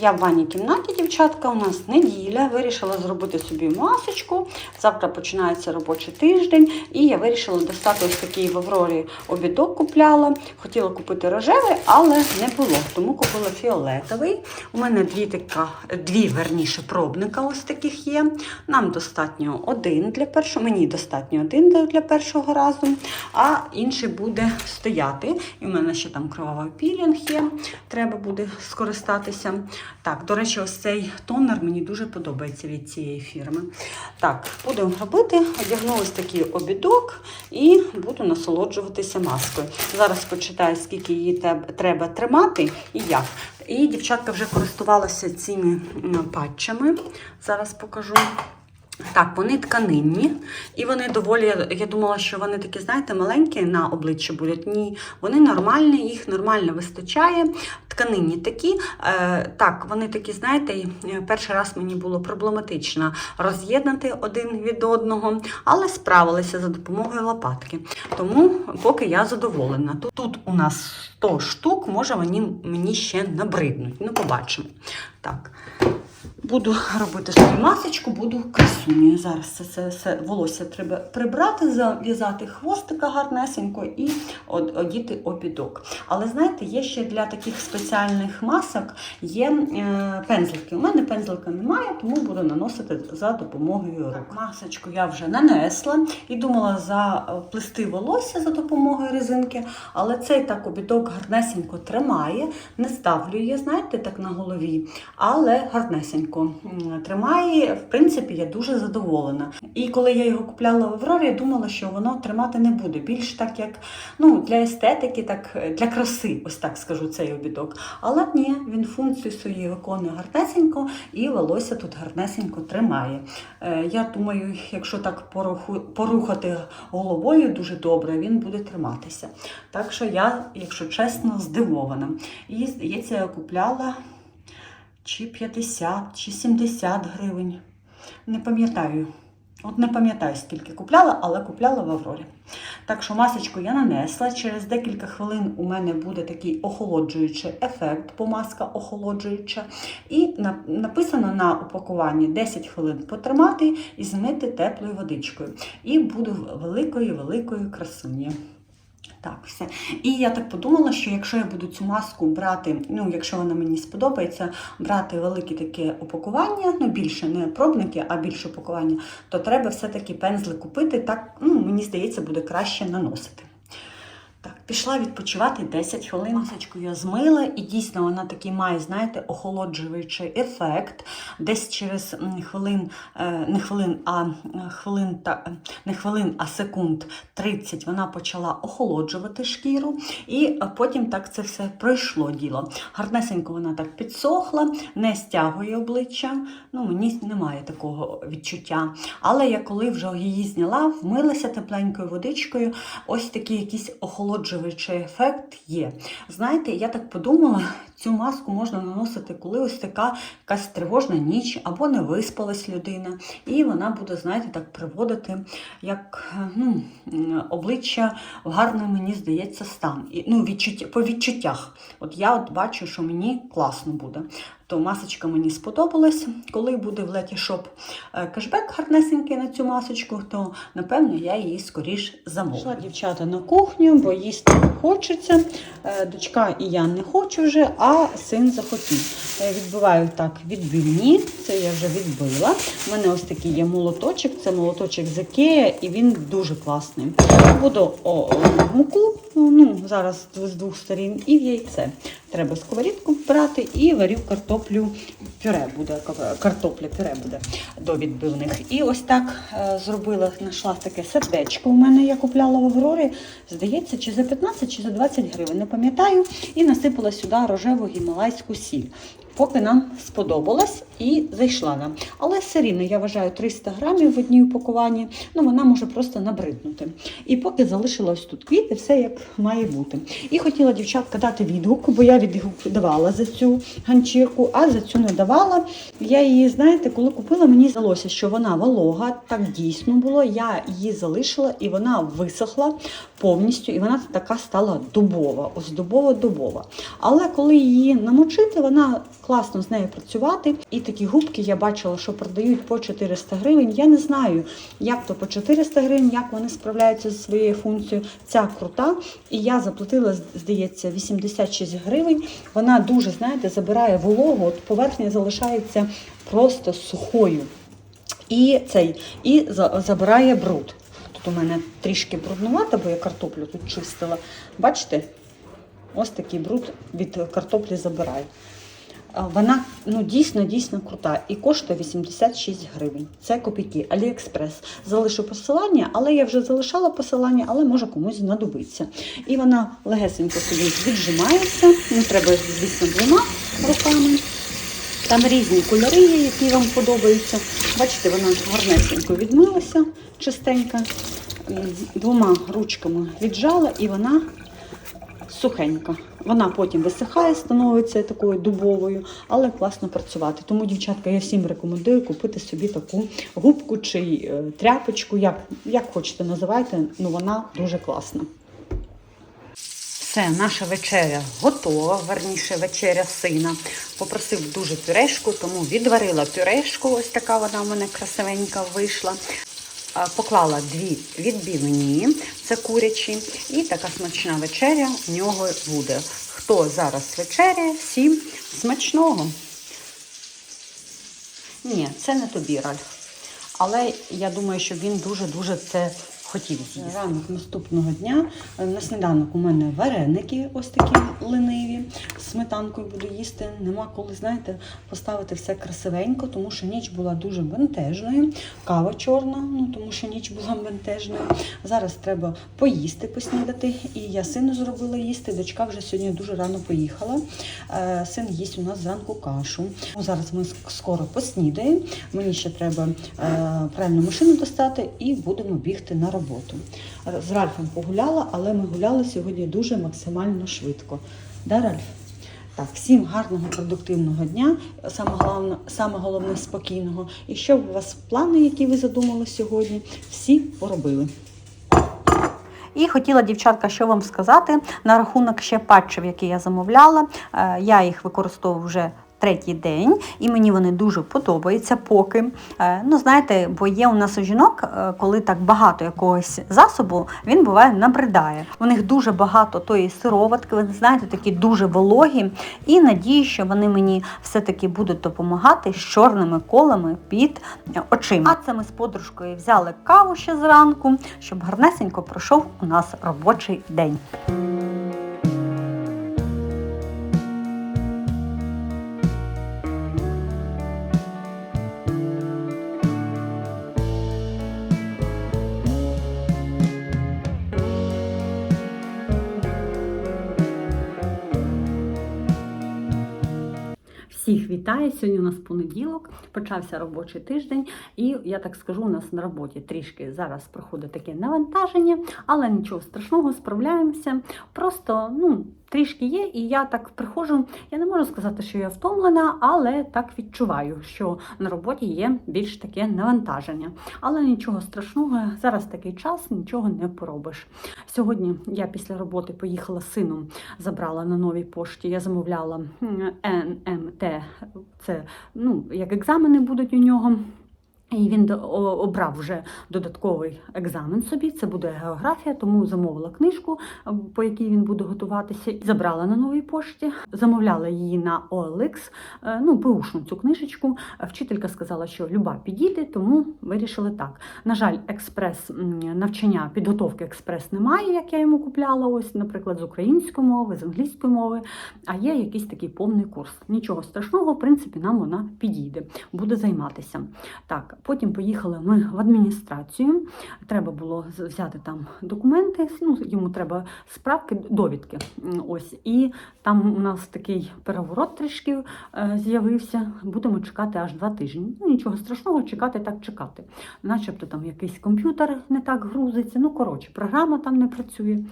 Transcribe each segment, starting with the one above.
Я в ванній кімнаті, дівчатка, у нас неділя. Вирішила зробити собі масочку. Завтра починається робочий тиждень, і я вирішила достати ось такий в Аврорі обідок купляла. Хотіла купити рожевий, але не було. Тому купила фіолетовий. У мене дві така, дві верніше пробника ось таких є. Нам достатньо один для першого, мені достатньо один для- першого разу, а інший буде стояти. І в мене ще там кровавий пілінг є. Треба буде скористатися. Так, до речі, ось цей тонер мені дуже подобається від цієї фірми. Так, будемо робити. Одягну ось такий обідок і буду насолоджуватися маскою. Зараз почитаю, скільки її треба тримати і як. І дівчатка вже користувалася цими патчами. Зараз покажу. Так, вони тканинні, і вони доволі. Я думала, що вони такі, знаєте, маленькі на обличчі будуть. Ні, вони нормальні, їх нормально вистачає. Тканинні такі. Е, так, вони такі, знаєте, е, перший раз мені було проблематично роз'єднати один від одного, але справилися за допомогою лопатки. Тому поки я задоволена. Тут, у нас 100 штук, може мені, мені ще набриднуть. Ну, побачимо. Так. Буду робити собі масочку, буду красунею. Зараз це, це все волосся треба прибрати, зав'язати хвостика гарнесенько і од- одіти обідок. Але знаєте, є ще для таких спеціальних масок є е, пензлики. У мене пензлика немає, тому буду наносити за допомогою рук. Масочку я вже нанесла і думала заплести волосся за допомогою резинки, але цей так обідок гарнесенько тримає, не ставлю її, знаєте, так на голові, але гарнесенько тримає. В принципі, я дуже задоволена. І коли я його купляла в Аврорі, я думала, що воно тримати не буде. Більш так, як ну, для естетики, так е, для краси, ось так скажу, цей обідок. Але ні, він функцію свою виконує гарнесенько, і волосся тут гарнесенько тримає. Е, Я думаю, якщо так порухати головою дуже добре, він буде триматися. Так що я, якщо чесно, здивована. І здається, я купляла чи 50, чи 70 гривень. Не пам'ятаю. От не пам'ятаю, скільки купляла, але купляла в Аврорі. Так що масочку я нанесла. Через декілька хвилин у мене буде такий охолоджуючий ефект, помазка охолоджуюча. І на- написано на упакуванні 10 хвилин потримати і змити теплою водичкою. І буду великою-великою красунею. Так, все. І я так подумала, що якщо я буду цю маску брати, ну, якщо вона мені сподобається, брати велике таке упакування, ну більше не пробники, а більше упакування, то треба все-таки пензли купити. Так, ну, мені здається, буде краще наносити. Так, пішла відпочивати 10 хвилин. Масочку я змила, і дійсно вона такий має, знаєте, охолоджуючий ефект. Десь через хвилин, е, не хвилин, а е, хвилин та е, не хвилин, а секунд 30 вона почала охолоджувати шкіру, і потім так це все пройшло діло. Гарнесенько вона так підсохла, не стягує обличчя. Ну, мені немає такого відчуття. Але я коли вже її зняла, вмилася тепленькою водичкою, ось такий якийсь охолоджуючий ефект є. Знаєте, я так подумала, цю маску можна наносити, коли ось така якась тривожна ніч або не виспалась людина, і вона буде, знаєте, так приводити як ну, обличчя в гарний, мені здається, стан. І, ну, відчуття, по відчуттях. От я от бачу, що мені класно буде. То масочка мені сподобалась. Коли буде в Леті Шоп е, кешбек гарнесенький на цю масочку, то напевно я її скоріш замовлю. Пішла дівчата на кухню, бо їсти не хочеться. Е, Дочка і я не хочу вже, а син захотів. Е, Відбиваю так відбивні, це я вже відбила. У мене ось такий є молоточок, це молоточок з Ікея, і він дуже класний. Буду о, о, муку, ну, зараз з двох сторін, і в яйце. Треба сковорідку брати і варю картоплю пюре буде, картопля пюре буде до відбивних. І ось так е, зробила, знайшла таке сердечко у мене, я купляла в Аврорі, здається, чи за 15, чи за 20 гривень, не пам'ятаю, і насипала сюди рожеву гімалайську сіль. Поки нам сподобалось і зайшла нам. Але все рівно, я вважаю, 300 грамів в одній упакуванні, ну вона може просто набриднути. І поки залишила ось тут квіти, все як має бути. І хотіла дівчатка дати відгук, бо я відгук давала за цю ганчірку, а за цю не давала. Я її, знаєте, коли купила, мені здалося, що вона волога, так дійсно було. Я її залишила і вона висохла повністю, і вона така стала дубова, ось дубова-дубова. Але коли її намочити, вона класно з нею працювати. І такі губки я бачила, що продають по 400 гривень. Я не знаю, як то по 400 гривень, як вони справляються зі своєю функцією. Ця крута. І я заплатила, здається, 86 гривень. Вона дуже, знаєте, забирає вологу, от поверхня залишається просто сухою. І цей, і забирає бруд. Тут у мене трішки бруднувато, бо я картоплю тут чистила. Бачите? Ось такий бруд від картоплі забирає. А Вона ну, дійсно дійсно крута і коштує 86 гривень. Це копійки. Аліекспрес. Залишу посилання, але я вже залишала посилання, але може комусь знадобиться. І вона легесенько собі віджимається. Не треба, звісно, двома руками. Там різні кольори які вам подобаються. Бачите, вона гарнесенько відмилася, чистенька. Двома ручками віджала і вона сухенька. Вона потім висихає, становиться такою дубовою, але класно працювати. Тому, дівчатка, я всім рекомендую купити собі таку губку чи е, тряпочку, як, як хочете називайте, ну вона дуже класна. Все, наша вечеря готова, верніше вечеря сина. Попросив дуже пюрешку, тому відварила пюрешку. Ось така вона в мене красивенька вийшла. Поклала дві відбивні, це курячі, і така смачна вечеря в нього буде. Хто зараз вечеряє, всім смачного. Ні, це не тобі, Ральф. Але я думаю, що він дуже-дуже це хотів з'їсти. Ранок наступного дня е, на сніданок у мене вареники, ось такі лениві. З сметанкою буду їсти. Нема коли, знаєте, поставити все красивенько, тому що ніч була дуже бентежною. Кава чорна, ну тому що ніч була бентежною. Зараз треба поїсти, поснідати. І я сину зробила їсти. Дочка вже сьогодні дуже рано поїхала. Е, Син їсть у нас зранку кашу. Ну, Зараз ми скоро поснідаємо. Мені ще треба е, пральну машину достати і будемо бігти на роботу. З Ральфом погуляла, але ми гуляли сьогодні дуже максимально швидко. Да, Ральф? Так, всім гарного продуктивного дня, саме головне, саме головне спокійного. І щоб у вас плани, які ви задумали сьогодні, всі поробили. І хотіла, дівчатка, що вам сказати на рахунок ще патчів, які я замовляла. Е, Я їх використовую вже третій день, і мені вони дуже подобаються поки. Е, Ну, знаєте, бо є у нас у жінок, е, коли так багато якогось засобу, він буває набридає. У них дуже багато тої сироватки, ви знаєте, такі дуже вологі. І надію, що вони мені все-таки будуть допомагати з чорними колами під е, очима. А це ми з подружкою взяли каву ще зранку, щоб гарнесенько пройшов у нас робочий день. Всіх вітаю! Сьогодні у нас понеділок, почався робочий тиждень, і я так скажу, у нас на роботі трішки зараз проходить таке навантаження, але нічого страшного, справляємося. Просто ну, трішки є, і я так приходжу. Я не можу сказати, що я втомлена, але так відчуваю, що на роботі є більш таке навантаження. Але нічого страшного, зараз такий час, нічого не поробиш. Сьогодні я після роботи поїхала з сином, забрала на новій пошті. Я замовляла НМТ. Це ну, як екзамени будуть у нього. І він обрав вже додатковий екзамен собі. Це буде географія, тому замовила книжку, е, по якій він буде готуватися. Забрала на новій пошті, замовляла її на OLX, е, ну, беушну цю книжечку. Вчителька сказала, що люба підійде, тому вирішили так. На жаль, експрес навчання підготовки експрес немає, як я йому купляла. Ось, наприклад, з української мови, з англійської мови. А є якийсь такий повний курс. Нічого страшного, в принципі, нам вона підійде, буде займатися. Так, потім поїхали ми в адміністрацію. Треба було взяти там документи. Ну, йому треба справки, довідки. Ось і там у нас такий переворот трішки е, з'явився. Будемо чекати аж два тижні. Ну нічого страшного, чекати так чекати. Начебто там якийсь комп'ютер не так грузиться. Ну коротше, програма там не працює.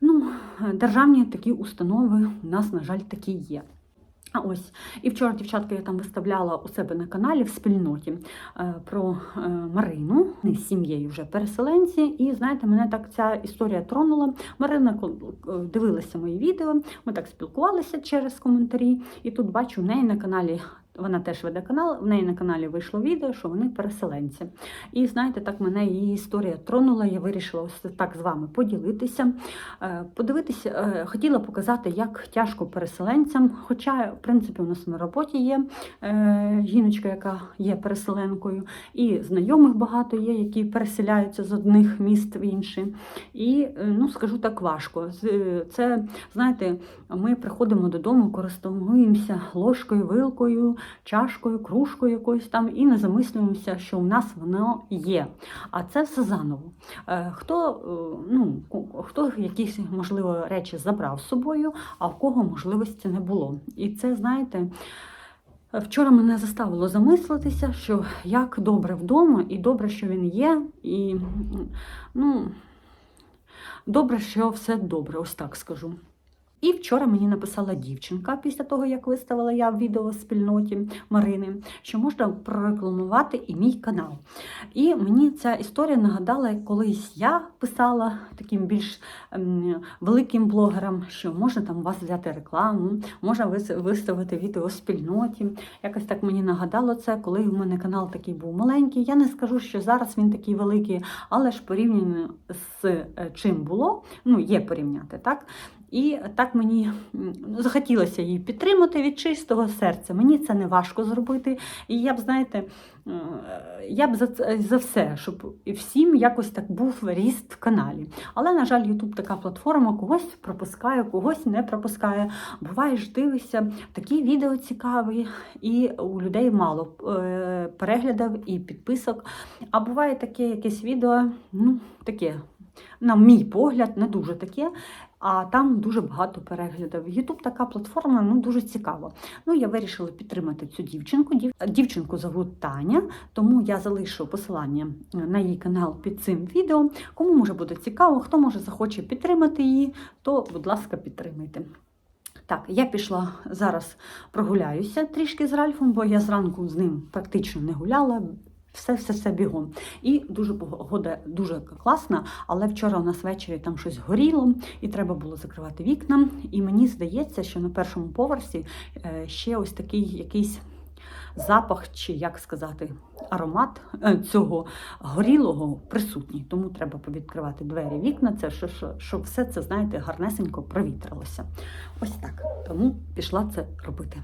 Ну, е, державні такі установи у нас, на жаль, такі є. А ось і вчора, дівчатка, я там виставляла у себе на каналі в спільноті е, про е, Марину з сім'єю вже переселенці. І знаєте, мене так ця історія тронула. Марина е, дивилася мої відео, ми так спілкувалися через коментарі. І тут бачу в неї на каналі. Вона теж веде канал, в неї на каналі вийшло відео, що вони переселенці. І знаєте, так мене її історія тронула. Я вирішила ось так з вами поділитися. Е, Подивитися, е, хотіла показати, як тяжко переселенцям. Хоча, в принципі, у нас на роботі є е, жіночка, яка є переселенкою, і знайомих багато є, які переселяються з одних міст в інші. І ну, скажу так, важко. Це, знаєте, ми приходимо додому, користуємося ложкою, вилкою, чашкою, кружкою якоюсь там і не замислюємося, що у нас воно є. А це все заново. Е, Хто, е, ну, хто якісь, можливо, речі забрав з собою, а в кого можливості не було. І це, знаєте, Вчора мене заставило замислитися, що як добре вдома, і добре, що він є, і ну, добре, що все добре, ось так скажу. І вчора мені написала дівчинка після того, як виставила я відео в спільноті Марини, що можна прорекламувати і мій канал. І мені ця історія нагадала, як колись я писала таким більш ем, великим блогерам, що можна там у вас взяти рекламу, можна виставити відео в спільноті. Якось так мені нагадало це, коли в мене канал такий був маленький. Я не скажу, що зараз він такий великий, але ж порівняно з е, чим було, ну є порівняти, так? І так мені захотілося її підтримати від чистого серця. Мені це не важко зробити. І я б, знаєте, я б за, за все, щоб всім якось так був ріст в каналі. Але, на жаль, Ютуб така платформа, когось пропускає, когось не пропускає. Буває ж дивишся, такі відео цікаві, і у людей мало е, переглядів і підписок. А буває таке якесь відео, ну, таке, на мій погляд, не дуже таке. А там дуже багато переглядів. Ютуб така платформа, ну дуже цікава. Ну, я вирішила підтримати цю дівчинку. Дів- Дівчинку зовут Таня, тому я залишу посилання на її канал під цим відео. Кому може буде цікаво, хто може захоче підтримати її, то, будь ласка, підтримайте. Так, я пішла зараз прогуляюся трішки з Ральфом, бо я зранку з ним практично не гуляла. Все, все, все бігом. І дуже погода дуже класна, але вчора у нас ввечері там щось горіло, і треба було закривати вікна. І мені здається, що на першому поверсі е, ще ось такий якийсь запах, чи як сказати, аромат е, цього горілого присутній. Тому треба повідкривати двері, вікна, це що- що- щоб все це, знаєте, гарнесенько провітрилося. Ось так. Тому пішла це робити.